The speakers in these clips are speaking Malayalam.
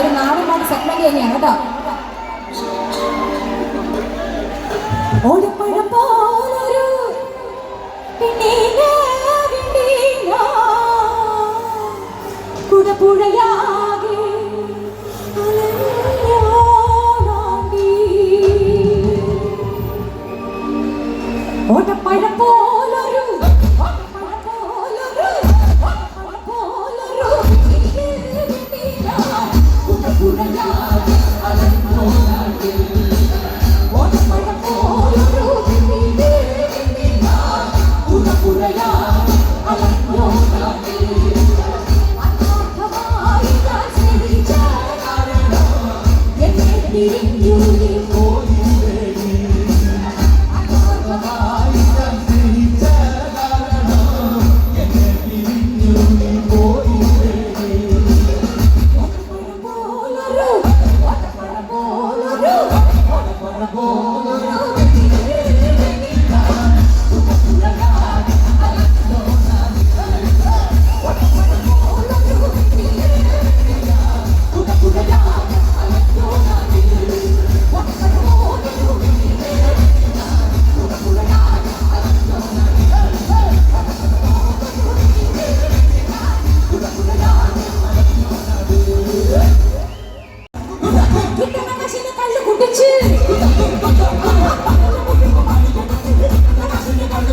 ഒരു നാടൻ പാട്ട് സെഗ്മെന്റ് തന്നെയാണ് കേട്ടോ ഓടപ്പഴം പോലൊരു കുടപ്പുഴയാകെ.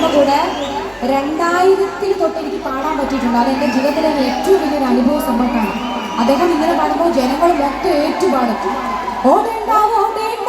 മണിച്ചേട്ടന്റെ കൂടെ രണ്ടായിരത്തിൽ തൊട്ട് എനിക്ക് പാടാൻ പറ്റിയിട്ടുണ്ട്. അത് എന്റെ ജീവിതത്തിലെ ഏറ്റവും വലിയൊരു അനുഭവ സമ്പത്താണ്. അദ്ദേഹം ഇങ്ങനെ പാടുമ്പോൾ ജനങ്ങൾ മൊത്തം ഏറ്റുപാടും. ഓടേണ്ട ഓടേണ്ട.